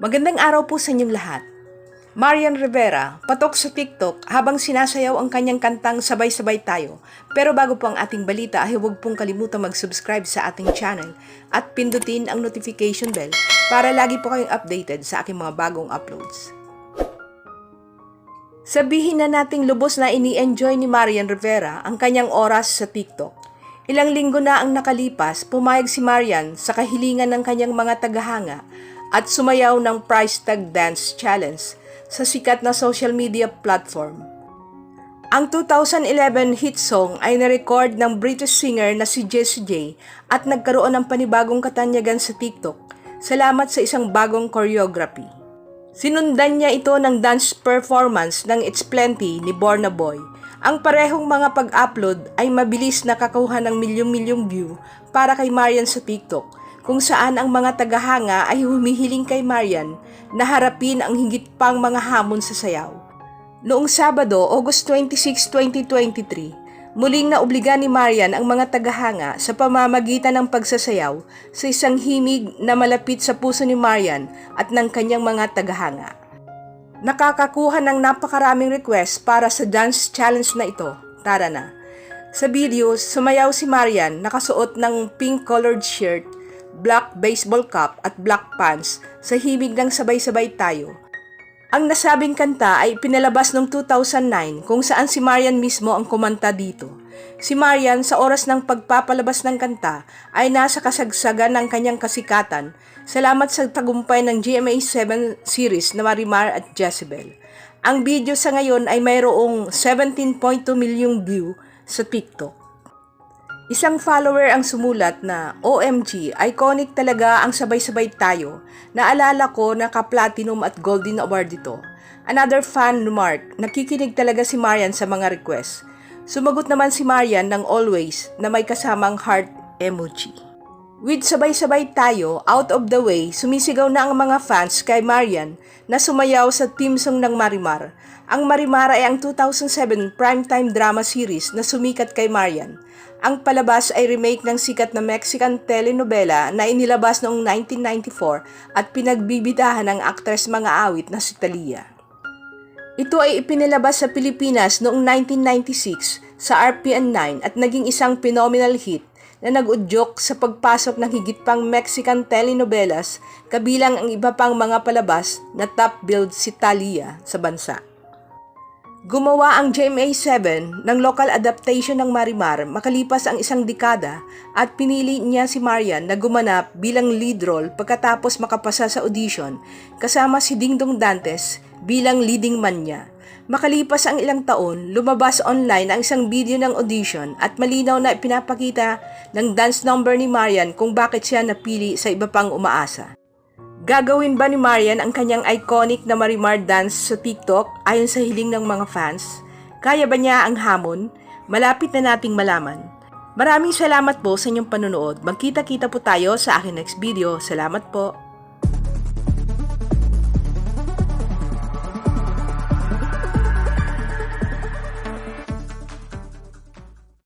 Magandang araw po sa inyong lahat. Marian Rivera, patok sa TikTok habang sinasayaw ang kanyang kantang Sabay-Sabay Tayo. Pero bago po ang ating balita ay huwag pong kalimutan mag-subscribe sa ating channel at pindutin ang notification bell para lagi po kayong updated sa aking mga bagong uploads. Sabihin na nating lubos na ini-enjoy ni Marian Rivera ang kanyang oras sa TikTok. Ilang linggo na ang nakalipas, pumayag si Marian sa kahilingan ng kanyang mga tagahanga at sumayaw ng price tag dance challenge sa sikat na social media platform. Ang 2011 hit song ay na-record ng British singer na si Jessie J at nagkaroon ng panibagong katanyagan sa TikTok salamat sa isang bagong choreography. Sinundan niya ito ng dance performance ng It's Plenty ni Borna Boy. Ang parehong mga pag-upload ay mabilis nakakuha ng milyong-milyong view para kay Marian sa TikTok, kung saan ang mga tagahanga ay humihiling kay Marian na harapin ang higit pang mga hamon sa sayaw. Noong Sabado, August 26, 2023, muling naobliga ni Marian ang mga tagahanga sa pamamagitan ng pagsasayaw sa isang himig na malapit sa puso ni Marian at ng kanyang mga tagahanga. Nakakakuha ng napakaraming request para sa dance challenge na ito. Tara na. Sa video, sumayaw si Marian nakasuot ng pink colored shirt, black baseball cap at black pants sa himig ng sabay-sabay tayo. Ang nasabing kanta ay pinalabas noong 2009 kung saan si Marian mismo ang kumanta dito. Si Marian sa oras ng pagpapalabas ng kanta ay nasa kasagsagan ng kanyang kasikatan salamat sa tagumpay ng GMA7 series na Marimar at Jezebel. Ang video sa ngayon ay mayroong 17.2 milyong view sa TikTok. Isang follower ang sumulat na OMG, iconic talaga ang sabay-sabay tayo. Naalala ko na ka-platinum at golden award ito. Another fan remark, nakikinig talaga si Marian sa mga request. Sumagot naman si Marian ng always na may kasamang heart emoji. With sabay-sabay tayo, out of the way, sumisigaw na ang mga fans kay Marian na sumayaw sa team song ng Marimar. Ang Marimar ay ang 2007 primetime drama series na sumikat kay Marian. Ang palabas ay remake ng sikat na Mexican telenovela na inilabas noong 1994 at pinagbibitahan ng actress mga awit na si Talia. Ito ay ipinilabas sa Pilipinas noong 1996 sa RPN9 at naging isang phenomenal hit na nag-udyok sa pagpasok ng higit pang Mexican telenovelas kabilang ang iba pang mga palabas na top billed si Talia sa bansa. Gumawa ang GMA7 ng local adaptation ng Marimar makalipas ang isang dekada at pinili niya si Marian na gumanap bilang lead role pagkatapos makapasa sa audition kasama si Dingdong Dantes bilang leading man niya. Makalipas ang ilang taon, lumabas online ang isang video ng audition at malinaw na ipinapakita ng dance number ni Marian kung bakit siya napili sa iba pang umaasa. Gagawin ba ni Marian ang kanyang iconic na Marimar dance sa TikTok ayon sa hiling ng mga fans? Kaya ba niya ang hamon? Malapit na nating malaman. Maraming salamat po sa inyong panonood. Magkita-kita po tayo sa aking next video. Salamat po.